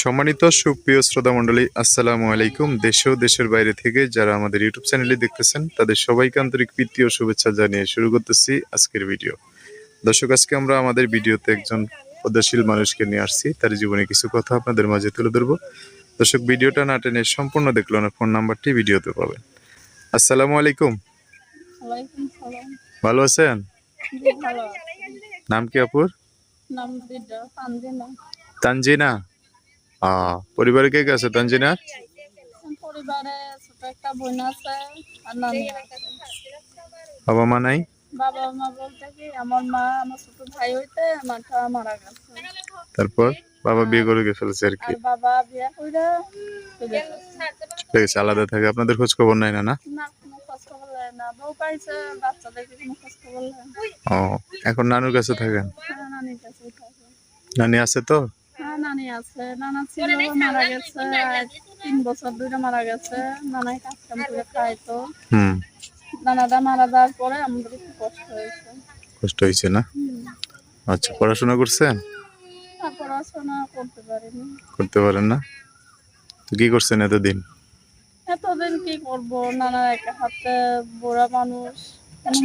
সম্মানিত সুপ্রিয় শ্রোতা মণ্ডলী আসসালামু আলাইকুম। দেশ ও দেশের বাইরে থেকে যারা আমাদের ইউটিউব চ্যানেলে দেখতেছেন তাদের সবাইকে আন্তরিক প্রীতি ও শুভেচ্ছা জানিয়ে শুরু করতেছি আজকের ভিডিও। দর্শক আজকে আমরা আমাদের ভিডিওতে একজন পদ্মাশীল মানুষকে নিয়ে আসছি। তার জীবনে কিছু কথা আপনাদের মাঝে তুলে ধরবো। দর্শক ভিডিওটা না টেনে সম্পূর্ণ দেখল না ফোন নাম্বারটি ভিডিওতে পাবেন। আসসালামু আলাইকুম। ভালো আছেন। নাম কি আপুর? নাম তানজিনা। তানজিনা? আ পরিবারে কে কে আছে তানজিনার পরিবারে ছোট একটা বোন আছে আর নানি বাবা মা নাই? বাবা মা বলতে কি আমার মা আমার ছোট ভাই হইতে মাটা মারা গেছে। তারপর? বাবা বিয়ে করে গিয়ে ফেলেছে আর কি। বাবা বিয়ে কইরা ঠিক আছে আলাদা থাকে। আপনাদের খোঁজ খবর নাই না? না ও এখন নানুর কাছে থাকেন হ্যাঁ নানির কাছে থাকে নানি আছে তো? হ্যাঁ নানি আছে। নানা ছিল মারা গেছে তিন বছর ধরে মারা গেছে। নানাই কাজ কাম করে খায় হুম। নানাদা মারা যাওয়ার পরে আমাদের একটু কষ্ট হয়েছে। কষ্ট হয়েছে না? আচ্ছা পড়াশোনা করছেন? পড়াশোনা করতে পারিনি। করতে পারেন না? তো কি করছেন এতদিন? এতদিন কি করব? নানা একটা হাতে বুড়া মানুষ কোনো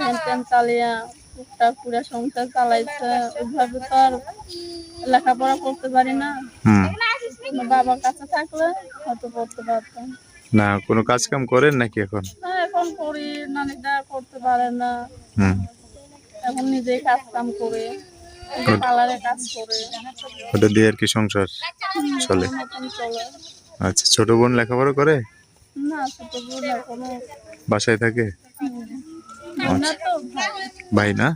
মতন চালিয়া টুকটাক পুরা সংসার চালাইছে ওইভাবে তো আর লেখাপড়া করতে পারি না। হুম। বাবার কাছে থাকলে হয়তো পড়তে পারতাম। না কোনো কাজ কাম করেন নাকি এখন? এখন করি নানিটা করতে পারে না। হুম। এখন নিজেই কাজ কাম করে কাজ করে। ওটা দিয়ে আর কি সংসার চলে? আচ্ছা ছোট বোন লেখাপড়া করে? বাসায় থাকে? ভাই ভাই না?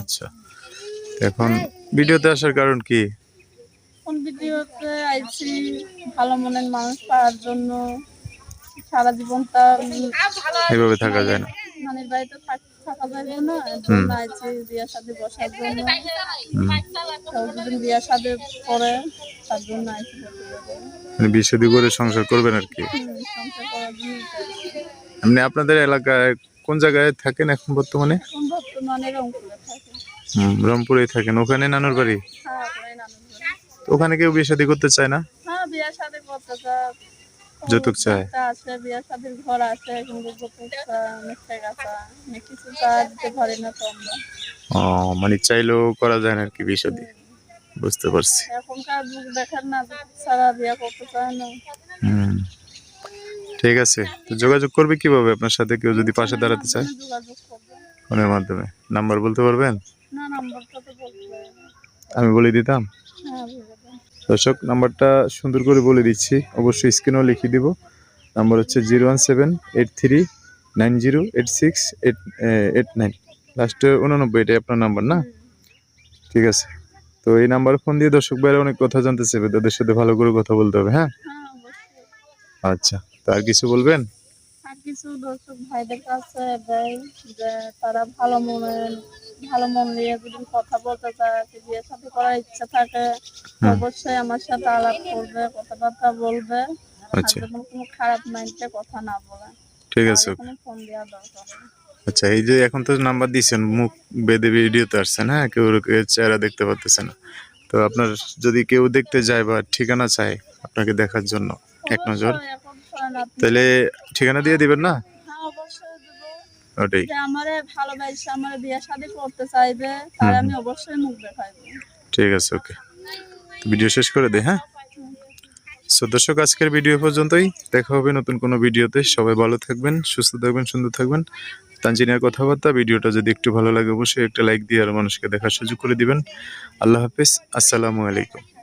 আচ্ছা। এখন ভিডিওতে আসার কারণ কি? কোন ভিডিওতে আইছি ভালো মনের মানুষ পাওয়ার জন্য। সারা জীবনটা এভাবে থাকা যায় না। নানির বাড়িতে থাকা যাবে না জন্য আইছি বসার জন্য। যদি তার জন্য আইছি মানে বিয়ে করে সংসার করবেন আর কি। এমনি আপনাদের এলাকায় কোন জায়গায় থাকেন এখন বর্তমানে? রংপুরে হুম, রংপুরেই থাকেন। ওখানে নানুর বাড়ি? হ্যাঁ ওখানে তো ওখানে কেউ বিয়ে শাদী করতে চায় না? হ্যাঁ যৌতুক চায়। একটা আছে বিয়া শাদির ঘর আছে কিন্তু যৌতুক চায়, অনেক টাকা চায়, অনেক কিছু চায় দিতে পারি না ও মানে চাইলেও করা যায় না আর কি বিয়ে শাদী। বুঝতে পারছি। এখনকার যুগ না ছাড়া বিয়া করতে চায় না। ঠিক আছে। তো যোগাযোগ করবে কীভাবে আপনার সাথে? কেউ যদি পাশে দাঁড়াতে চায়? ফোনের মাধ্যমে। নাম্বার বলতে পারবেন? না নাম্বারটা তো বলতে আমি বলে দিতাম? হ্যাঁ দর্শক নাম্বারটা সুন্দর করে বলে দিচ্ছি। অবশ্যই স্ক্রিনেও লিখে দিব। নাম্বার হচ্ছে zero one seven eight three nine zero eight six eight eight nine. লাস্টে উননব্বই এটাই আপনার নাম্বার না? ঠিক আছে। তো এই নাম্বারে ফোন দিয়ে দর্শক বাইরে অনেক কথা জানতে চাইবে। তাদের সাথে ভালো করে কথা বলতে হবে হ্যাঁ? হ্যাঁ আচ্ছা। তো আর কিছু বলবেন? আর কিছু দর্শক ভাইদের কাছে দেয় যে তারা ভালো মনে ভালো মন নিয়ে যদি কথা বলতে চায় সাথে করার ইচ্ছা থাকে অবশ্যই আমার সাথে আলাপ করবে কথাবার্তা বলবে আচ্ছা। কোনো খারাপ মাইন্ডে কথা না বলে ঠিক আছে ফোন দেওয়া দরকার আচ্ছা এই যে এখন তো নাম্বার দিয়েছেন মুখ বেঁধে ভিডিওতে আসছেন হ্যাঁ? কেউ কেউ চেহারা দেখতে পারতেছে না। তো আপনার যদি কেউ দেখতে যায় বা ঠিকানা চায় আপনাকে দেখার জন্য এক নজর। তাহলে ঠিকানা দিয়ে দিবেন না? হ্যাঁ ওটাই। আমারে ভালোবাসে আমারে বিয়ে শাদী করতে চাইবে তার আমি অবশ্যই মুখ দেখাইবো। ঠিক আছে ওকে। ভিডিও শেষ করে দে হ্যাঁ? সো দর্শক আজকের ভিডিও পর্যন্তই। দেখা হবে নতুন কোনো ভিডিওতে। সবাই ভালো থাকবেন সুস্থ থাকবেন সুন্দর থাকবেন। তানজিনিয়ার কথাবার্তা ভিডিওটা যদি একটু ভালো লাগে অবশ্যই একটা লাইক দিয়ে আর মানুষকে দেখার সুযোগ করে দিবেন। আল্লাহ হাফিজ আসসালামু আলাইকুম।